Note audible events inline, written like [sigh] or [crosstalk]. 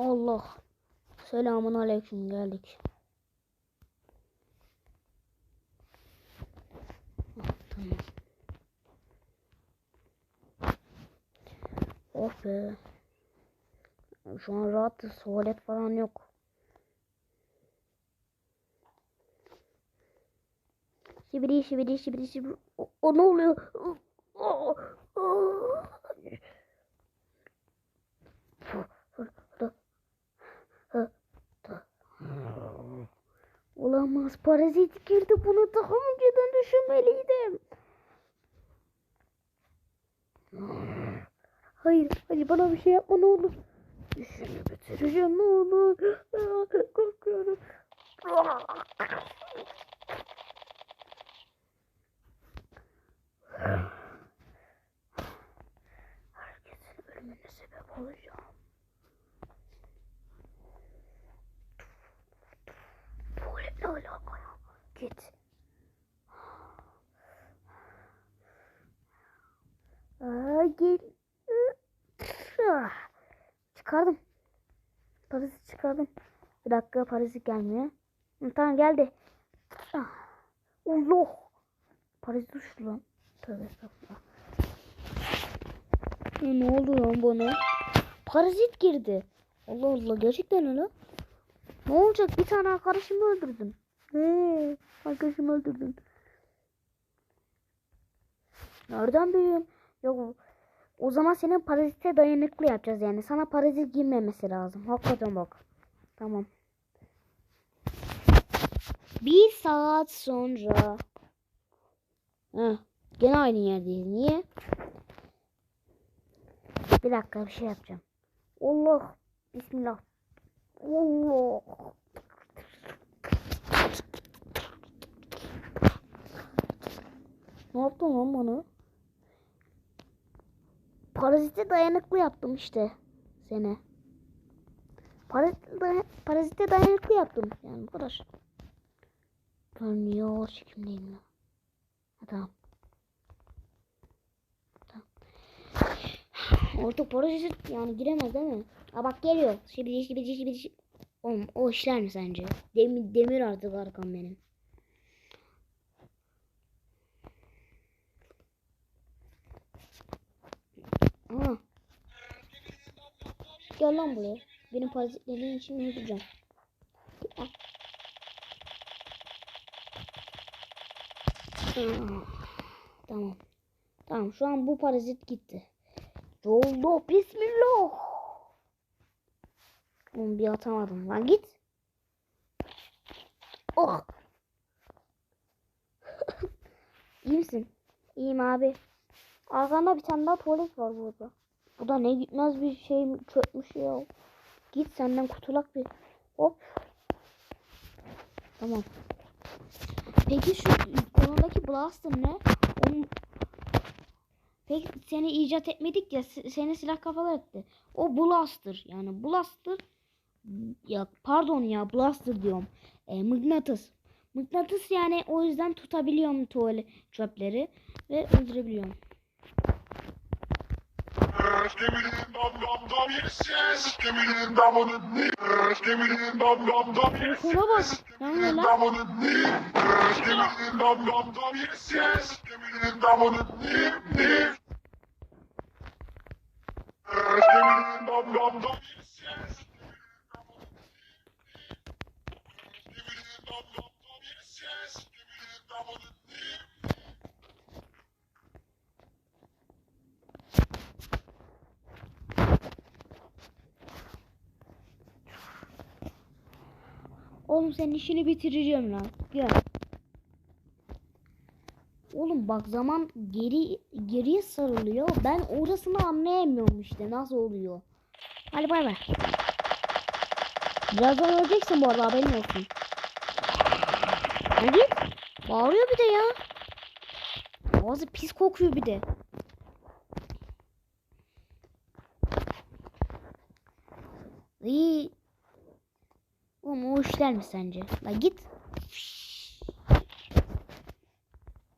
Allah. Selamun aleyküm geldik. Oh be. Şu an rahatız. Tuvalet falan yok. Şibiri şibiri şibiri şibiri. O, o ne oluyor? O, o. Olamaz. Parazit girdi. Bunu daha önceden düşünmeliydim. Hayır. Hayır bana bir şey yapma ne olur. İşini bitireceğim ne olur. Korkuyorum. Herkesin ölümüne sebep olacağım. Git. Aa, gel. Çıkardım. Parazit çıkardım. Bir dakika parazit gelmiyor. Tamam geldi. Ah. Allah. Parazit uçtu lan. Tövbe estağfurullah. Ya ne oldu lan bana? Parazit girdi. Allah Allah gerçekten öyle. Ne olacak? Bir tane arkadaşımı öldürdün. He, arkadaşımı öldürdün. Nereden bileyim? Yok. O zaman senin parazite dayanıklı yapacağız yani. Sana parazit girmemesi lazım. Hakikaten bak. Tamam. Bir saat sonra. Heh, gene aynı yerdeyiz. Niye? Bir dakika bir şey yapacağım. Allah. Bismillah. Allah. Ne yaptın lan bana? Parazite dayanıklı yaptım işte seni. Parazite, day- parazite dayanıklı yaptım. Yani bu kadar. Ben niye o çekimdeyim lan? Ha, tamam. Tamam. [sighs] Orta parazit yani giremez değil mi? Aa bak geliyor. Şibidi şibidi şibidi şibidi. Oğlum o işler mi sence? Demir, demir artık arkam benim. Aha. Gel lan buraya. Benim parazitlerin için öldüreceğim. Gel. Ah, Tamam. Tamam şu an bu parazit gitti. Yolda bismillah. Oğlum bir atamadım lan git. Oh. [laughs] İyi misin? İyiyim abi. Arkanda bir tane daha tuvalet var burada. Bu da ne gitmez bir şey çökmüş ya. Git senden kurtulak bir. Hop. Tamam. Peki şu konudaki blaster ne? Onun... Peki seni icat etmedik ya se- seni silah kafalar etti. O blaster yani blaster ya pardon ya blaster diyorum. E, mıknatıs. Mıknatıs yani o yüzden tutabiliyorum tuvalet çöpleri ve öldürebiliyorum. Dum dum yes Şuna bak. yes. Lan Give me ne the lan? dum on the knee. Give me the dum dum dum yes yes. Give me the dum on the Oğlum senin işini bitireceğim lan. Gel. Oğlum bak zaman geri geriye sarılıyor. Ben orasını anlayamıyorum işte nasıl oluyor. Hadi bay bay. Birazdan öleceksin bu arada haberin olsun. Hadi. Bağırıyor bir de ya. Boğazı pis kokuyor bir de. İyi. Oğlum o işler mi sence? La git.